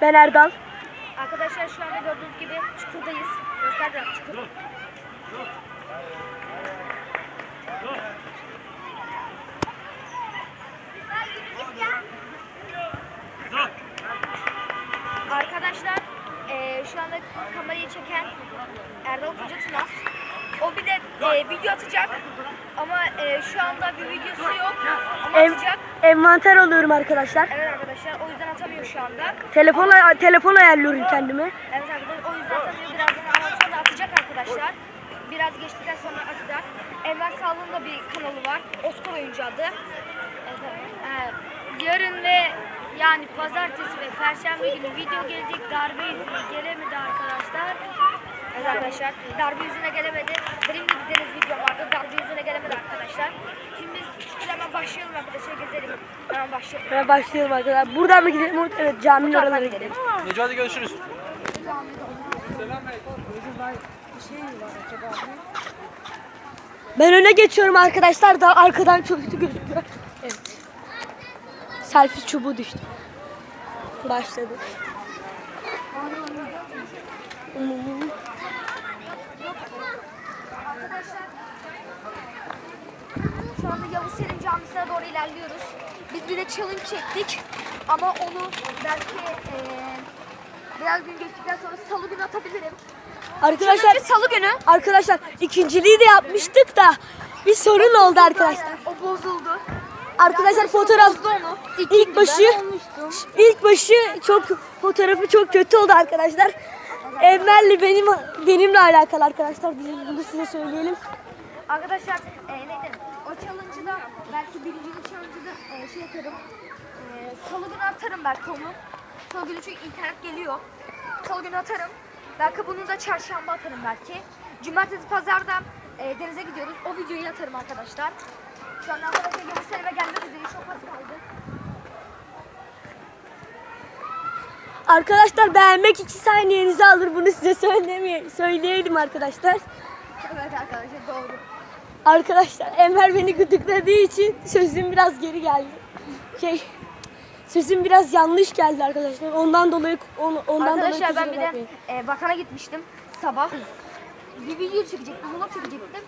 Ben Erdal. Arkadaşlar şu anda gördüğünüz gibi çukurdayız. Göster biraz çukur. Arkadaşlar eee, şu anda kamerayı çeken Erdal Koca. O bir de eee, video atacak ama eee, şu anda bir videosu yok ama Ev, atacak. envanter alıyorum arkadaşlar. Evet arkadaşlar o yüzden atamıyor şu anda. Telefona telefon ayarlıyorum kendime. Evet arkadaşlar o yüzden atamıyor. Birazdan ondan sonra atacak arkadaşlar. Biraz geçtikten sonra atacak. Enver Sağlık'ın da bir kanalı var. Oscar oyuncu adı. Evet. Ee, yarın ve yani pazartesi ve perşembe günü video gelecek darbe yüzüne gelemedi arkadaşlar. Arkadaşlar. Darbe yüzüne gelemedi. Benim de izlediğiniz video vardı. Darbe yüzüne gelemedi arkadaşlar. Şimdi biz hemen başlayalım arkadaşlar gezelim. Hemen başlayalım. Ve başlayalım arkadaşlar. Buradan mı gidelim? Evet caminin oralara gidelim. Neco hadi görüşürüz. Ben öne geçiyorum arkadaşlar da arkadan çok kötü gözüküyor. Evet. Selfie çubuğu düştü. Başladı. Hmm. Arkadaşlar şu anda Yavuz Selim Camisi'ne doğru ilerliyoruz. Biz bir de challenge çektik ama onu belki eee biraz gün geçtikten sonra salı günü atabilirim. Arkadaşlar Challenge salı günü. arkadaşlar ikinciliği de yapmıştık da bir sorun oldu arkadaşlar. O bozuldu. Arkadaşlar fotoğraf onu. ilk başı ilk başı çok fotoğrafı çok kötü oldu arkadaşlar. Enver'le benim benimle alakalı arkadaşlar. Bunu size söyleyelim. Arkadaşlar eee neydi? O challenge'da belki birinci challenge'da eee, şey yaparım. Eee salı günü atarım belki onu. Salı günü çünkü internet geliyor. Salı günü atarım. Belki bunu da çarşamba atarım belki. Cumartesi pazarda eee, denize gidiyoruz. O videoyu atarım arkadaşlar. Şu anda arkadaşlar Yavuz Selim'e gelmek üzere. Çok az kaldı. Arkadaşlar beğenmek iki saniyenizi alır. Bunu size söylemeye söyleyelim arkadaşlar. Evet arkadaşlar doğru. Arkadaşlar Enver beni gıdıkladığı için sözüm biraz geri geldi. Şey sesim biraz yanlış geldi arkadaşlar. Ondan dolayı on- ondan Arkadaşlar dolayı ben bir de bakmayın. e, vatana gitmiştim sabah. Bir video çekecektim, vlog çekecektim.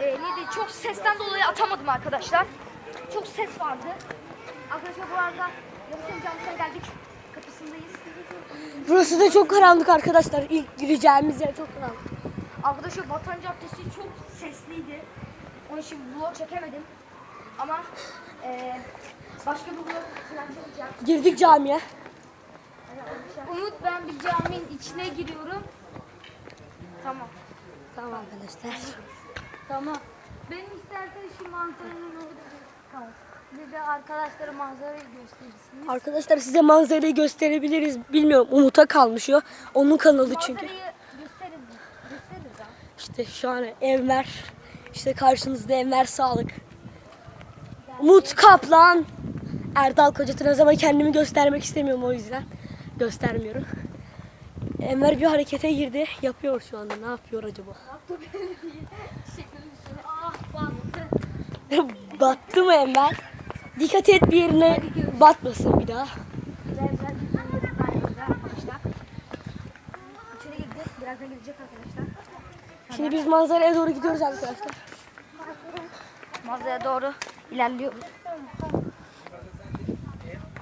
E, neydi? Çok sesten dolayı atamadım arkadaşlar. Çok ses vardı. Arkadaşlar bu arada Yavuz'un camısına geldik. Kapısındayız. Burası da çok karanlık arkadaşlar. İlk gireceğimiz yer çok karanlık. Arkadaşlar Vatan Caddesi çok sesliydi. Onun için vlog çekemedim. Ama e, başka bir vlog falan çekeceğim. Girdik camiye. Umut ben bir caminin içine giriyorum. Tamam. Tamam arkadaşlar. Tamam. Ben istersen şu manzaranın orada. Tamam. Bir de arkadaşlara manzarayı gösterirsin. Arkadaşlar size manzarayı gösterebiliriz. Bilmiyorum Umut'a kalmış o. Onun kanalı çünkü. Manzarayı gösteririz. Gösteririz ha. İşte şu an Enver. İşte karşınızda Enver Sağlık. Umut Kaplan. Erdal Kocatınaz ama kendimi göstermek istemiyorum o yüzden. Göstermiyorum. Enver bir harekete girdi. Yapıyor şu anda. Ne yapıyor acaba? Battı. Mı Enver? Dikkat et bir yerine batmasın bir daha. Şimdi biz manzaraya doğru gidiyoruz arkadaşlar. Manzaraya doğru ilerliyoruz.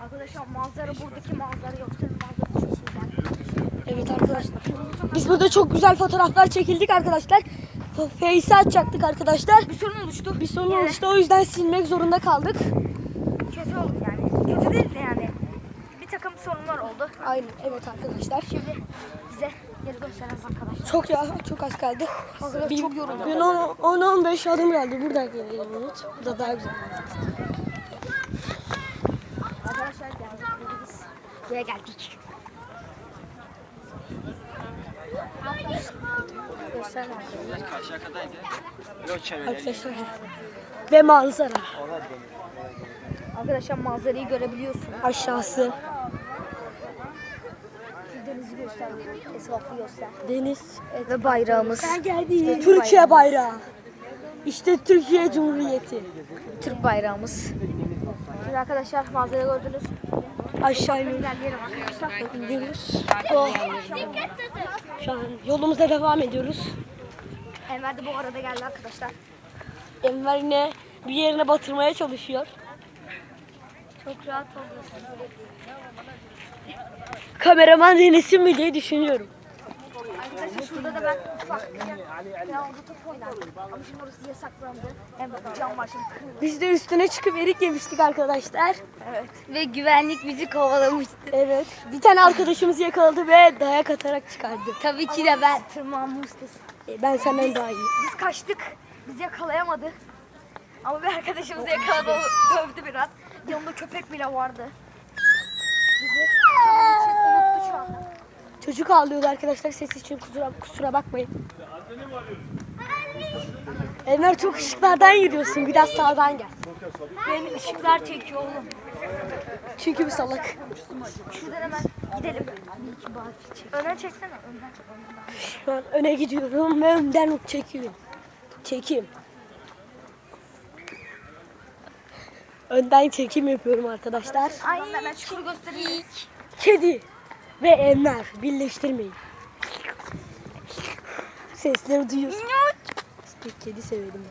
Arkadaşlar manzara buradaki manzara yoksa manzara çok güzel. Evet arkadaşlar. Biz burada çok güzel fotoğraflar çekildik arkadaşlar. Face'i açacaktık arkadaşlar. Bir sorun oluştu. Bir sorun oluştu o yüzden silmek zorunda kaldık. Kötü oldu yani. Kötü değil de yani. Bir takım sorunlar oldu. Aynen evet arkadaşlar. Şimdi size geri göstereceğiz arkadaşlar. Çok ya çok az kaldı. Arkadaşlar Bir- çok yoruldum. Ben 10-15 adım geldi. Buradan gelelim Umut. Burada daha güzel. Arkadaşlar geldik. Buraya geldik. Yok. Arkadaşlar. Ve manzara. Arkadaşlar manzarayı görebiliyorsunuz. Aşağısı denizi göster. Etrafı göster. deniz. Ve bayrağımız. Türkiye bayrağı. İşte Türkiye Cumhuriyeti. Türk bayrağımız. Evet arkadaşlar manzara gördünüz. Aşağı iniyoruz. Oh. Şu an yolumuza devam ediyoruz. Enver de bu arada geldi arkadaşlar. Enver yine bir yerine batırmaya çalışıyor. Çok rahat oldu. Kameraman denesin mi diye düşünüyorum. Arkadaşlar şurada da ben ufak bir ya orada top oynardım. Ama şimdi orası yasaklandı. Enver cam var şimdi. Biz de üstüne çıkıp erik yemiştik arkadaşlar. Evet. Ve güvenlik bizi kovalamıştı. Evet. Bir tane arkadaşımız yakaladı ve dayak atarak çıkardı. Tabii ki de ben tırmanma ustası. E, Ben senden daha iyi. Biz kaçtık. Bizi yakalayamadı. Ama bir arkadaşımız yakaladı. o Dövdü biraz. Yanında köpek bile vardı. Bizi şu anda. Çocuk ağlıyordu arkadaşlar. Ses için kusura, kusura bakmayın. Enver çok ışıklardan yürüyorsun. Biraz sağdan gel. Benim ışıklar çekiyor oğlum. Çünkü bir salak. Şuradan hemen gidelim. Öne çeksene. Önden. Şu an öne gidiyorum ve önden çekiyorum. Çekim. Önden çekim yapıyorum arkadaşlar. Ay. Hemen çukuru göstereyim. Kedi ve Enver birleştirmeyin. Sesleri duyuyorsun. İşte kedi severim.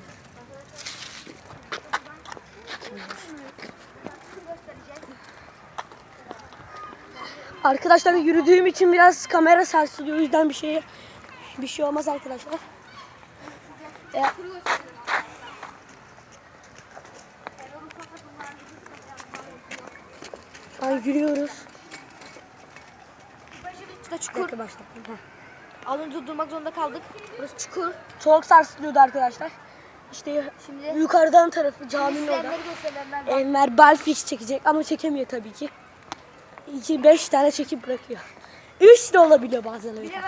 Arkadaşlar yürüdüğüm için biraz kamera sarsılıyor. O yüzden bir şey bir şey olmaz arkadaşlar. E, şu an yürüyoruz. Bir çukur. dakika başla. Durdurmak zorunda kaldık. Burası çukur. Çok sarsılıyordu arkadaşlar. İşte Şimdi yukarıdan tarafı caminin orada. Enver Balfiş çekecek ama çekemiyor tabii ki. İki beş tane çekip bırakıyor. Üç de olabiliyor bazen öyle.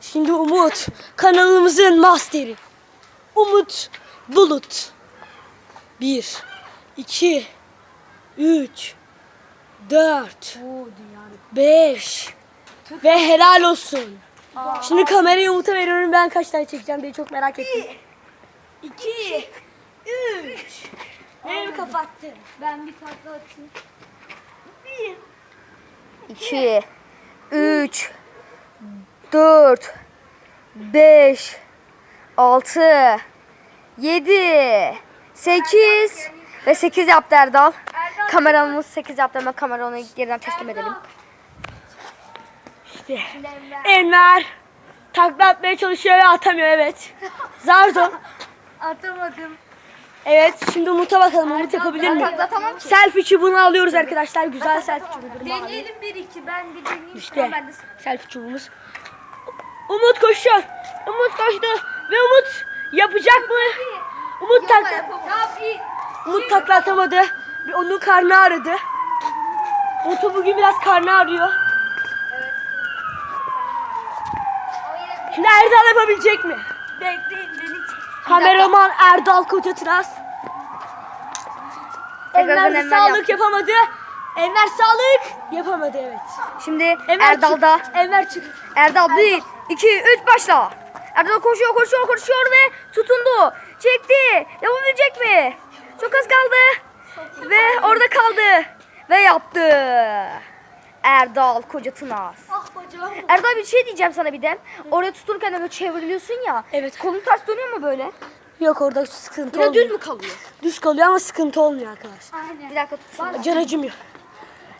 Şimdi Umut kanalımızın masteri. Umut Bulut. Bir, iki, üç, dört, beş ve helal olsun. Şimdi kamerayı Umut'a veriyorum ben kaç tane çekeceğim diye çok merak ettim. İki, üç. Neremi kapattın? Ben bir takla atayım. 2 3 4 5 6 7 8 ve 8 yaptı Erdal. Kameramız 8 yaptı ama kamerayı ona geriden teslim edelim. İşte. Enver takla atmaya çalışıyor ve atamıyor evet. Zardo. Atamadım. Evet şimdi Umut'a bakalım Umut yapabilir mi? Tamam ki. Selfie çubuğunu alıyoruz arkadaşlar. Güzel selfie mavi. Deneyelim bir iki ben bir deneyeyim. İşte selfie çubuğumuz. Umut koşuyor. Umut koştu ve Umut yapacak mı? Umut takla. Umut takla atamadı. Onun karnı ağrıdı. Umut'un bugün biraz karnı ağrıyor. Erdal yapabilecek mi? Bekleyin beni. Kameraman Erdal Koca Tıras. Tekrardan Enver Enver sağlık yaptı. yapamadı. Enver sağlık yapamadı evet. Şimdi Enver Erdal'da. çık. Enver çık. Erdal 1 2 3 başla. Erdal koşuyor koşuyor koşuyor ve tutundu. Çekti. Yapabilecek mi? Çok az kaldı. Ve orada kaldı. Ve yaptı. Erdal koca Tınas. Ah bacağım. Erdal bir şey diyeceğim sana bir de. Oraya tuturken de böyle çevriliyorsun ya. Evet. Kolun ters dönüyor mu böyle? Yok orada sıkıntı Yine olmuyor. düz mü kalıyor? Düz kalıyor ama sıkıntı olmuyor arkadaşlar. Bir dakika tut. şunu. Can acımıyor.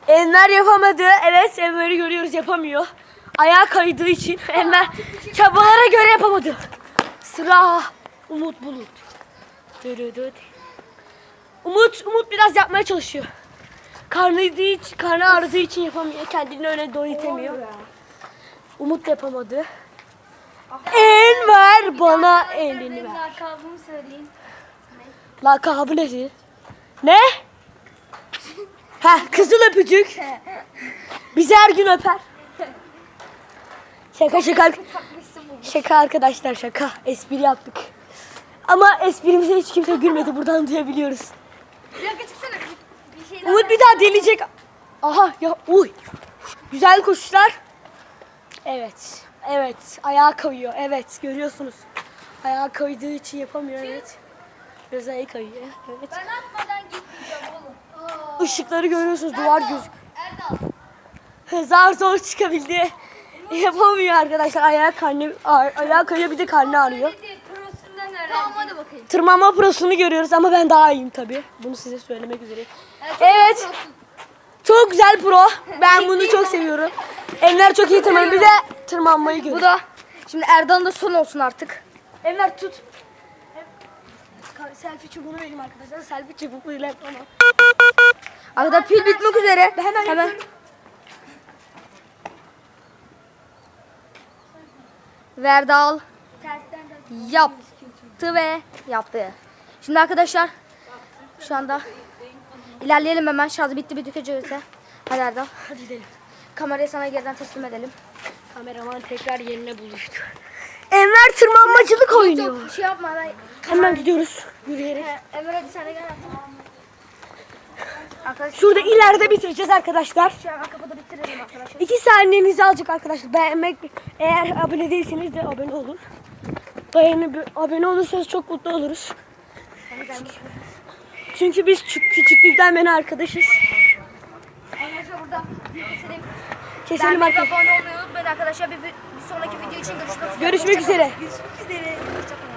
Enver yapamadı. Evet Enver'i görüyoruz yapamıyor. Ayağa kaydığı için Enver çabalara göre yapamadı. Sıra Umut Bulut. Umut, Umut biraz yapmaya çalışıyor. Karnı, için, karnı ağrıdığı için yapamıyor. Kendini öyle donatemiyor. Umut da yapamadı. Enver bana elini ver. lakabımı söyleyin. Lakabı nedir? Ne? Ha kızıl öpücük. Bizi her gün öper. Şaka şaka. Şaka arkadaşlar şaka. Espri yaptık. Ama esprimize hiç kimse gülmedi. Buradan duyabiliyoruz. Bir dakika çıksana. Bir şey Umut bir daha deneyecek. Aha ya uy. Güzel koşuşlar. Evet. Evet. Ayağa kayıyor. Evet. Görüyorsunuz. Ayağa kaydığı için yapamıyor. Evet. Biraz ayağı kayıyor. Evet. Ben atmadan gitmeyeceğim oğlum. ışıkları görüyorsunuz duvar göz. Zar zor çıkabildi. Yapamıyor arkadaşlar. Ayağı karnı ayağı kayıyor bir de karnı ağrıyor. Prosundan öğrendim. Tamam hadi bakayım. Tırmanma prosunu görüyoruz ama ben daha iyiyim tabii. Bunu size söylemek üzereyim. Evet. Çok güzel pro. Ben bunu çok seviyorum. Enver çok iyi tırmanıyor. Bir de tırmanmayı görüyor. Bu da şimdi Erdal'ın da son olsun artık. Enver tut. Selfie çubuğunu vereyim arkadaşlar. Selfie çubuğuyla yapamam. Arkada pil bitmek üzere. Hemen Hemen. yapıyorum. Verdal yaptı ve yaptı. Şimdi arkadaşlar şu anda ilerleyelim hemen. Şarjı bitti bir dükeceğiz. Hadi Erdal. Hadi gidelim. Kamerayı sana geriden teslim edelim. Kameraman tekrar yerine buluştu. Enver tırmanmacılık oynuyor. Bir şey yapma ben. Hemen gidiyoruz yürüyerek. Emre hadi sen de gel. Arkadaşlar Şurada ileride bitireceğiz arkadaşlar. şu an kapıda bitirelim arkadaşlar. İki saniyenizi alacak arkadaşlar. Beğenmek eğer abone değilseniz de abone olun. Beğeni, abone olursanız çok mutlu oluruz. Çünkü biz çü- küçüklükten beri arkadaşız. Arkadaşlar burada keselim. Keselim Ben arkadaşlar. abone olmayı unutmayın arkadaşlar. Bir, bir sonraki video için görüşmek üzere. Görüşmek üzere. Görüşmek üzere. Hoşçakalın.